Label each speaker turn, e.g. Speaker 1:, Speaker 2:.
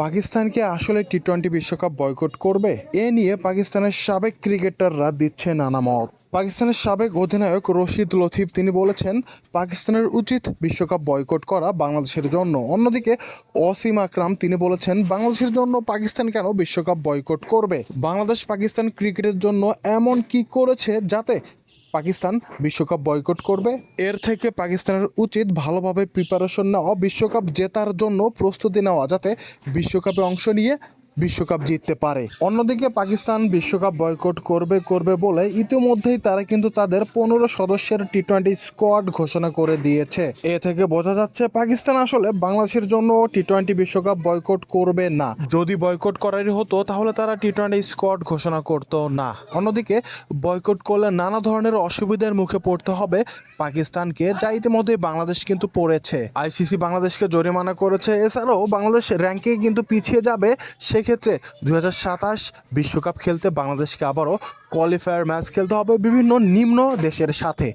Speaker 1: পাকিস্তানকে আসলে T twenty বিশ্বকাপ বয়কট করবে? এ নিয়ে পাকিস্তানের সাবেক ক্রিকেটাররা দিচ্ছে নানা মত। পাকিস্তানের সাবেক অধিনায়ক রশিদ লথিফ তিনি বলেছেন, পাকিস্তানের উচিত বিশ্বকাপ বয়কট করা বাংলাদেশের জন্য। অন্যদিকে অসীম আকরাম তিনি বলেছেন, বাংলাদেশের জন্য পাকিস্তান কেন বিশ্বকাপ বয়কট করবে? বাংলাদেশ পাকিস্তান ক্রিকেটের জন্য এমন কি করেছে যাতে পাকিস্তান বিশ্বকাপ বয়কট করবে। এর থেকে পাকিস্তানের উচিত ভালোভাবে প্রিপারেশন নেওয়া, বিশ্বকাপ জেতার জন্য প্রস্তুতি নেওয়া, যাতে বিশ্বকাপে অংশ নিয়ে বিশ্বকাপ জিততে পারে। অন্যদিকে পাকিস্তান বিশ্বকাপ বয়কট করবে করবে বলে ইতিমধ্যেই তারা কিন্তু তাদের পনেরো সদস্যের টি টোয়েন্টি স্কোয়াড ঘোষণা করে দিয়েছে। এ থেকে বোঝা যাচ্ছে পাকিস্তান আসলে বাংলাদেশের জন্য টি টোয়েন্টি বিশ্বকাপ বয়কট করবে না। যদি বয়কট করারই হতো, তাহলে তারা টি টোয়েন্টি স্কোয়াড ঘোষণা করতো না। অন্যদিকে বয়কট করলে নানা ধরনের অসুবিধার মুখে পড়তে হবে পাকিস্তানকে, যা ইতিমধ্যেই বাংলাদেশ কিন্তু পড়েছে। আইসিসি বাংলাদেশকে জরিমানা করেছে। এছাড়াও বাংলাদেশ র্যাঙ্কে কিন্তু পিছিয়ে যাবে সেক্ষেত্রে দুই বিশ্বকাপ খেলতে বাংলাদেশকে আবারও কোয়ালিফায়ার ম্যাচ খেলতে হবে বিভিন্ন নিম্ন দেশের সাথে।